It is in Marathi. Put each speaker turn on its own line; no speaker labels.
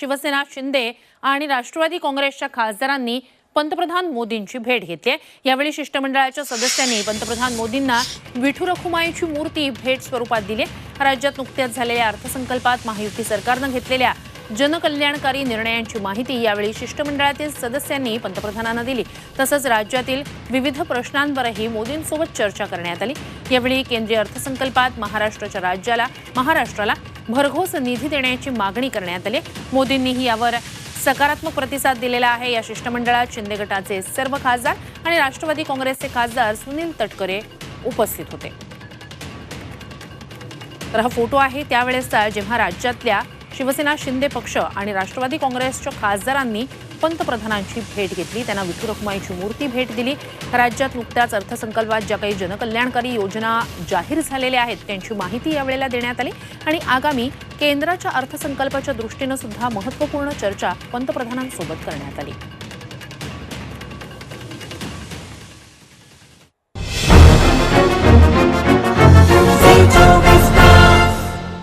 शिवसेना शिंदे आणि राष्ट्रवादी काँग्रेसच्या खासदारांनी पंतप्रधान मोदींची भेट घेतली आहे. यावेळी शिष्टमंडळाच्या सदस्यांनी पंतप्रधान मोदींना विठू रखुमाईची मूर्ती भेट स्वरूपात दिली राज्यात नुकत्याच झालेल्या अर्थसंकल्पात महायुती सरकारनं घेतलेल्या जनकल्याणकारी निर्णयांची माहिती यावेळी शिष्टमंडळातील सदस्यांनी पंतप्रधानांना दिली. तसंच राज्यातील विविध प्रश्नांवरही मोदींसोबत चर्चा करण्यात आली. यावेळी केंद्रीय अर्थसंकल्पात महाराष्ट्राच्या राज्याला महाराष्ट्राला भरघोस निधी देण्याची मागणी करण्यात आली मोदींनीही यावर सकारात्मक प्रतिसाद दिलेला आहे. या शिष्टमंडळात शिंदे गटाचे सर्व खासदार आणि राष्ट्रवादी काँग्रेसचे खासदार सुनील तटकरे उपस्थित होते. तर हा फोटो आहे त्यावेळेसचा जेव्हा राज्यातल्या शिवसेना शिंदे पक्ष आणि राष्ट्रवादी काँग्रेसच्या खासदारांनी पंतप्रधानांची भेट घेतली. त्यांना विठू रखुमाईची मूर्ती भेट दिली. राज्यात नुकत्याच अर्थसंकल्पात ज्या काही जनकल्याणकारी योजना जाहीर झालेल्या आहेत त्यांची माहिती यावेळेला देण्यात आली. आणि आगामी केंद्राच्या अर्थसंकल्पाच्या दृष्टीनं सुद्धा महत्त्वपूर्ण चर्चा पंतप्रधानांसोबत करण्यात आली.